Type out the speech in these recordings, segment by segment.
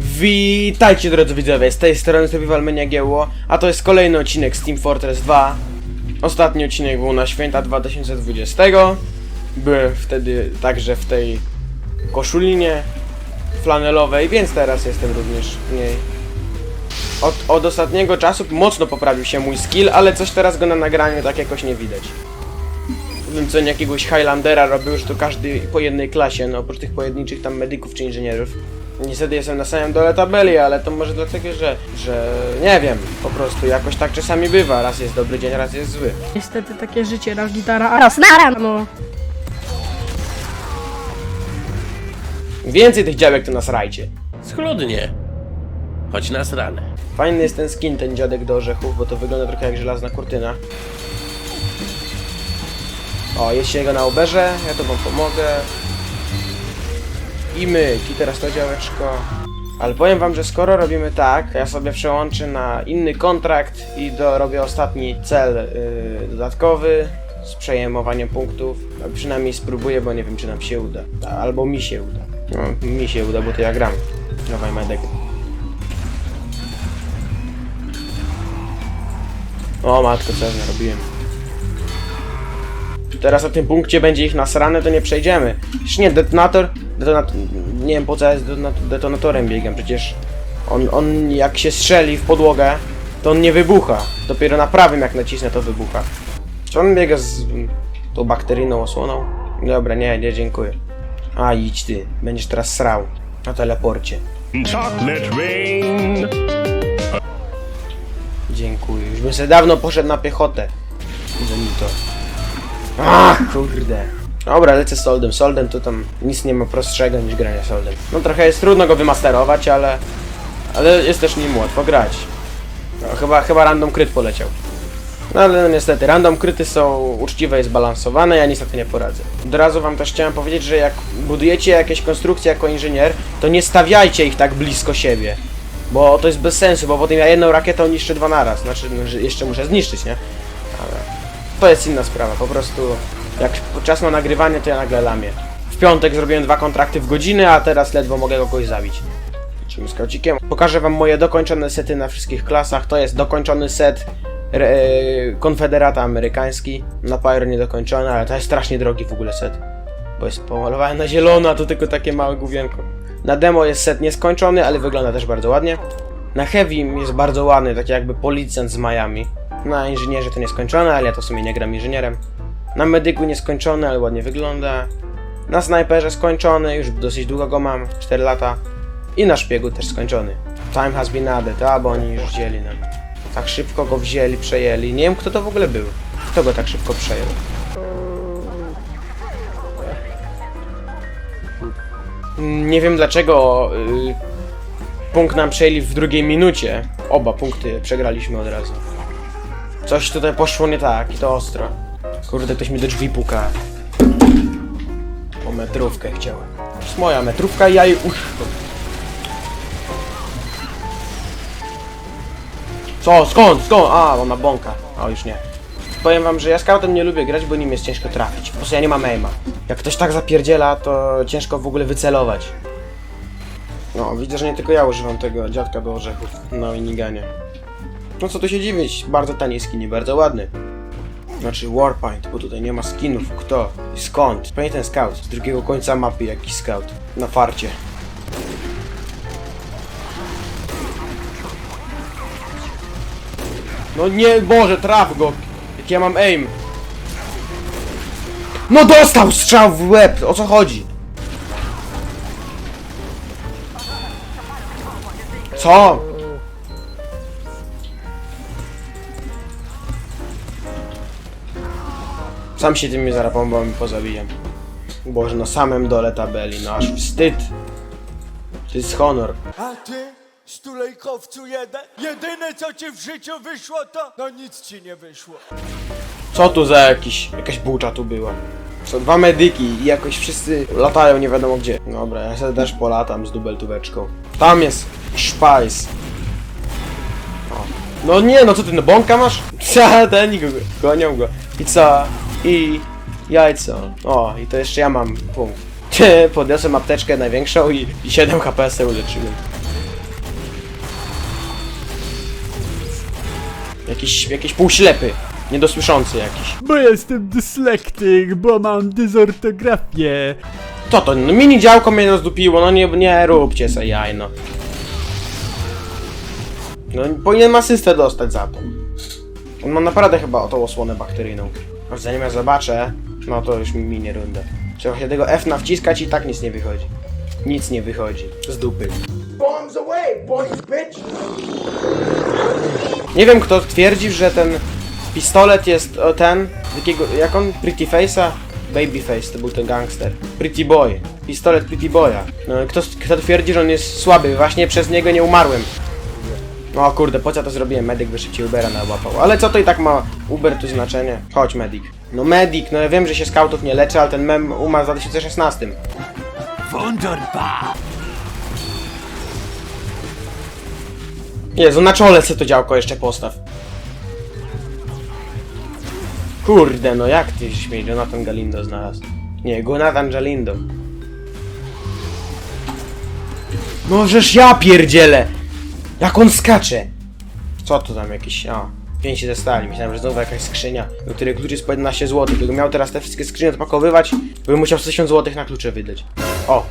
Witajcie drodzy widzowie, z tej strony Survival Mania Giełło, a to jest kolejny odcinek z Team Fortress 2. Ostatni odcinek był na święta 2020. Byłem wtedy także w tej koszulinie flanelowej, więc teraz jestem również w niej. Od, od ostatniego czasu mocno poprawił się mój skill, ale coś teraz go na nagraniu tak jakoś nie widać. Gdybym co nie jakiegoś Highlandera robił już to każdy po jednej klasie, no oprócz tych pojedynczych tam medyków czy inżynierów. Niestety jestem na samym dole tabeli, ale to może dlatego, że, że nie wiem, po prostu jakoś tak czasami bywa. Raz jest dobry dzień, raz jest zły. Niestety takie życie, raz gitara, a raz nara, no. Więcej tych działek to nas rajcie. Schludnie. Choć nas ranę. Fajny jest ten skin, ten dziadek do orzechów, bo to wygląda trochę jak żelazna kurtyna. O, jest się jego na oberze, ja to wam pomogę. I myk, i teraz to działeczko. Ale powiem wam, że skoro robimy tak, ja sobie przełączę na inny kontrakt i do, robię ostatni cel yy, dodatkowy z przejmowaniem punktów. A przynajmniej spróbuję, bo nie wiem czy nam się uda. Albo mi się uda. No, mi się uda, bo to ja gram. Dawaj medek. O matko, co ja narobiłem. Teraz na tym punkcie będzie ich nasrane, to nie przejdziemy. Już nie, detonator... Detonat... Nie wiem po co ja z detonat- detonatorem biegam, przecież... On, on jak się strzeli w podłogę, to on nie wybucha. Dopiero na prawym jak nacisnę to wybucha. Czy on biega z tą bakteryjną osłoną? Dobra, nie, nie, dziękuję. A, idź ty, będziesz teraz srał. Na teleporcie. Chocolate rain. Dziękuję. Już bym sobie dawno poszedł na piechotę. Za mi to. Ach, kurde. Dobra, lecę z Soldem. Soldem to tam nic nie ma prostszego niż granie Soldem. No trochę jest trudno go wymasterować, ale... Ale jest też nim łatwo grać. No, chyba, chyba random kryt poleciał. No ale no, niestety, random kryty są uczciwe i zbalansowane, ja niestety nie poradzę. Od razu wam też chciałem powiedzieć, że jak budujecie jakieś konstrukcje jako inżynier, to nie stawiajcie ich tak blisko siebie. Bo to jest bez sensu, bo potem ja jedną rakietą niszczę dwa naraz. Znaczy, no, jeszcze muszę zniszczyć, nie? To jest inna sprawa. Po prostu jak czas na nagrywanie, to ja nagle lamię. W piątek zrobiłem dwa kontrakty w godzinę, a teraz ledwo mogę kogoś zabić. Lecimy skaucikiem. Pokażę wam moje dokończone sety na wszystkich klasach. To jest dokończony set re, Konfederata amerykański. Na Pyro niedokończony, ale to jest strasznie drogi w ogóle set. Bo jest pomalowany na zielono, a to tylko takie małe główienko. Na demo jest set nieskończony, ale wygląda też bardzo ładnie. Na Heavy jest bardzo ładny, taki jakby policjant z Miami. Na inżynierze to nieskończone, ale ja to w sumie nie gram inżynierem. Na medyku nieskończony, ale ładnie wygląda. Na snajperze skończony, już dosyć długo go mam, 4 lata. I na szpiegu też skończony. Time has been added, a oni już wzięli nam. Tak szybko go wzięli, przejęli. Nie wiem kto to w ogóle był. Kto go tak szybko przejął? Nie wiem dlaczego y, punkt nam przejęli w drugiej minucie. Oba punkty przegraliśmy od razu. Coś tutaj poszło nie tak i to ostro. Kurde, ktoś mi do drzwi puka. O metrówkę chciałem. To jest moja metrówka i ja jej usz... Co? Skąd? Skąd? A, ona bąka. O, już nie. Powiem wam, że ja scoutem nie lubię grać, bo nim jest ciężko trafić. Po prostu ja nie mam aima. Jak ktoś tak zapierdziela, to ciężko w ogóle wycelować. No, widzę, że nie tylko ja używam tego dziadka do orzechów na miniganie. No co tu się dziwić, bardzo tani skin i bardzo ładny. Znaczy Warpaint, bo tutaj nie ma skinów. Kto? I skąd? Pewnie ten scout. Z drugiego końca mapy jakiś scout. Na farcie. No nie, Boże, traf go! Jak ja mam aim. No dostał strzał w łeb! O co chodzi? Co? Sam się tymi zarapombami pozabijam. Boże, na samym dole tabeli, no aż wstyd. To jest honor. A ty, stulejkowcu jeden, jedyne co ci w życiu wyszło to, no nic ci nie wyszło. Co tu za jakiś, jakaś bucza tu była? Są dwa medyki i jakoś wszyscy latają nie wiadomo gdzie. Dobra, ja sobie też polatam z dubeltóweczką. Tam jest szpajs. O. No nie, no co ty, no bąka masz? Ca, ten go, gonią go. I co? I jajco. O, i to jeszcze ja mam punkt. Podniosłem apteczkę największą i, i 7 HPS uleczyłem. Jakiś, jakiś półślepy. Niedosłyszący jakiś. Bo jestem dyslektyk, bo mam dysortografię. Co to? No mini działko mnie rozdupiło, no nie, nie róbcie se jaj, no. No powinien asystę dostać za to. On ma naprawdę chyba o tą osłonę bakteryjną. Aż zanim ja zobaczę, no to już mi minie rundę. Trzeba się tego F nawciskać i tak nic nie wychodzi. Nic nie wychodzi. Z dupy. Nie wiem kto twierdzi, że ten pistolet jest o, ten, jakiego, jak on, Pretty Face'a? Babyface, to był ten gangster. Pretty Boy. Pistolet Pretty Boya. No, kto, kto twierdzi, że on jest słaby? Właśnie przez niego nie umarłem. No kurde, po co to zrobiłem? Medyk by szybciej Ubera nałapał. Ale co to i tak ma Uber tu znaczenie? Chodź, Medik. No Medik, no ja wiem, że się skautów nie leczy, ale ten mem umarł w 2016. Wunderbar! Jezu, na czole se to działko jeszcze postaw. Kurde, no jak ty śmiej, Jonathan Galindo znalazł? Nie, Jonathan Galindo. No żeż ja pierdzielę! Jak on skacze! Co to tam jakieś, a... Pięć ze stali, myślałem, że znowu jakaś skrzynia, do której klucz jest po 11 zł. Gdybym miał teraz te wszystkie skrzynie odpakowywać, bym musiał 1000 zł na klucze wydać. O!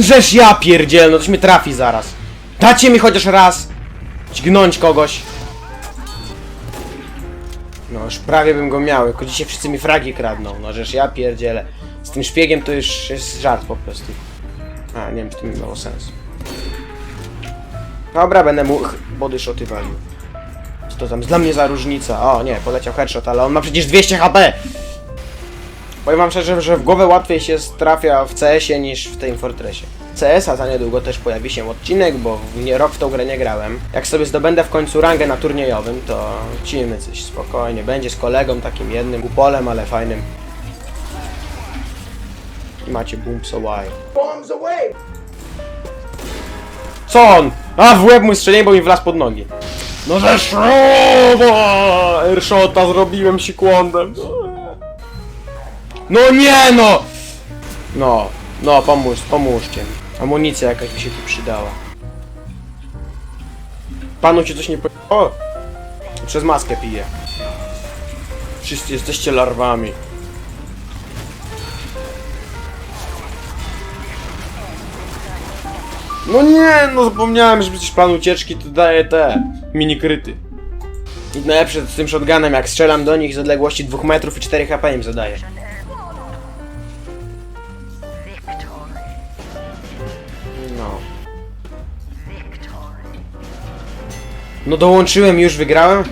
Żeż ja pierdziel, no toś mnie trafi zaraz. Dacie mi chociaż raz dźgnąć kogoś. No już prawie bym go miał, tylko dzisiaj wszyscy mi fragi kradną, no żeż ja pierdzielę. Z tym szpiegiem to już jest żart po prostu. A, nie wiem, czy to mi miało sens. Dobra, będę mu body shoty walił. Co to tam jest dla mnie za różnica? O nie, poleciał headshot, ale on ma przecież 200 HP! Powiem wam szczerze, że w głowę łatwiej się trafia w CS-ie niż w tym Fortressie. CS-a za niedługo też pojawi się odcinek, bo nie rok w tą grę nie grałem. Jak sobie zdobędę w końcu rangę na turniejowym, to cimy coś spokojnie. Będzie z kolegą takim jednym, upolem, ale fajnym. I macie booms away. Bombs away! Co on? A, w łeb mu strzeliłem, bo mi wlazł pod nogi. No że szrobo! Airshota zrobiłem sikłądem. No nie no! No, no pomóż, pomóżcie mi. Amunicja jakaś by się tu przydała. Panu się coś nie po... O! Przez maskę pije. Wszyscy jesteście larwami. No nie, no zapomniałem, że przecież plan ucieczki to daje te mini kryty. I najlepsze z tym shotgunem, jak strzelam do nich z odległości 2 metrów i 4 HP im zadaje. No. No dołączyłem już wygrałem?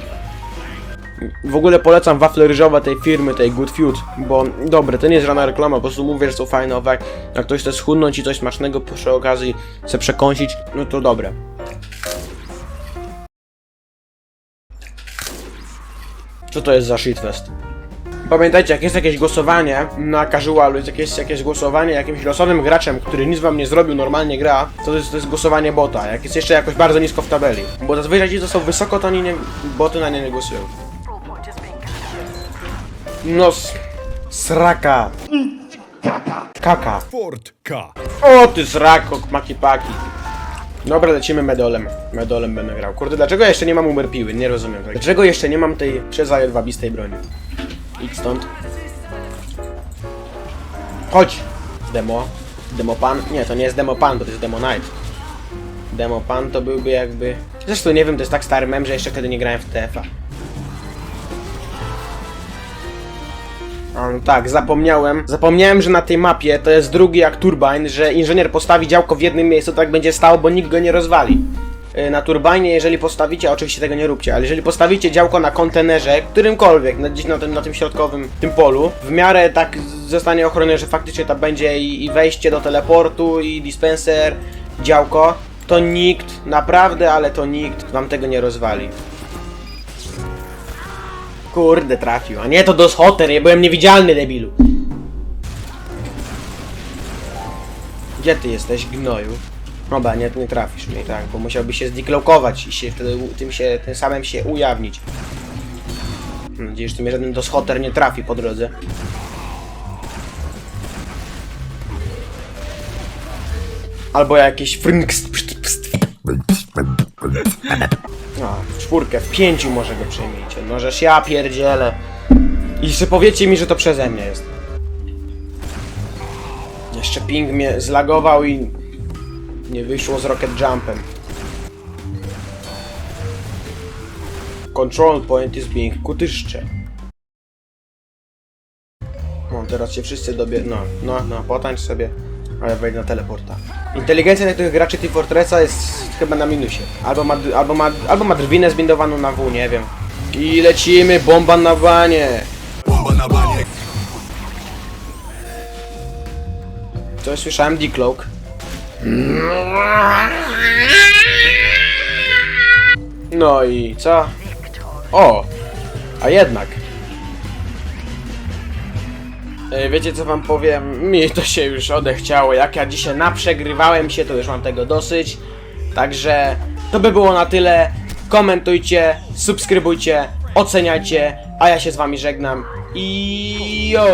W ogóle polecam wafle ryżowe tej firmy, tej Good Food, bo dobre, to nie jest żadna reklama, po prostu mówię, że są fajne, owak. Jak ktoś chce schudnąć i coś smacznego przy okazji chce przekąsić, no to dobre. Co to jest za shitfest? Pamiętajcie, jak jest jakieś głosowanie na casualu, jest jakieś, jakieś głosowanie jakimś losowym graczem, który nic wam nie zrobił, normalnie gra, to jest, to jest głosowanie bota. Jak jest jeszcze jakoś bardzo nisko w tabeli. Bo zazwyczaj ci, co są wysoko, to nie, boty na nie nie głosują. No, s- sraka. Kaka. Fort K. O ty srako, makipaki. Dobra, lecimy medolem. Medolem będę grał. Kurde, dlaczego ja jeszcze nie mam umer piły? Nie rozumiem tego. Dlaczego jeszcze nie mam tej przezajodwabistej broni? Idź stąd. Chodź! Demo. Demo pan? Nie, to nie jest demo pan, bo to jest demo night. Demo pan to byłby jakby... Zresztą nie wiem, to jest tak stary mem, że jeszcze wtedy nie grałem w TF-a. No tak, zapomniałem. Zapomniałem, że na tej mapie to jest drugi jak turbine, że inżynier postawi działko w jednym miejscu, tak będzie stało, bo nikt go nie rozwali. Yy, Na turbine, jeżeli postawicie, oczywiście tego nie róbcie, ale jeżeli postawicie działko na kontenerze, którymkolwiek, na, gdzieś na tym, na tym środkowym, tym polu, w miarę tak zostanie ochronione, że faktycznie tam będzie i, i wejście do teleportu, i dispenser, działko, to nikt, naprawdę, ale to nikt wam tego nie rozwali. Kurde, trafił. A nie, to dos hotter, nie byłem niewidzialny, debilu. Gdzie ty jesteś, gnoju? Dobra, nie, nie trafisz mnie, tak, bo musiałby się zdeklokować i się wtedy tym, się, tym samym się ujawnić. Mam nadzieję, że tu mnie żaden dos hotter nie trafi po drodze. Albo pst, pst, A, w czwórkę, w pięciu może go przejmijcie. No żeż ja pierdzielę. I jeszcze powiecie mi, że to przeze mnie jest. Jeszcze ping mnie zlagował i nie wyszło z rocket jumpem. Control point is being kutyszcze. No, teraz się wszyscy dobie... No, no, no, potańcz sobie. A ja wejdę na teleporta. Inteligencja niektórych graczy Team Fortressa jest chyba na minusie. Albo ma, albo ma, albo ma drwinę zbindowaną na W, nie wiem. I lecimy, bomba na banie! Coś słyszałem, Decloak. No i co? O! A jednak. E, Wiecie co wam powiem? Mi to się już odechciało. Jak ja dzisiaj naprzegrywałem się, to już mam tego dosyć. Także to by było na tyle. Komentujcie, subskrybujcie, oceniajcie, a ja się z wami żegnam. I yo!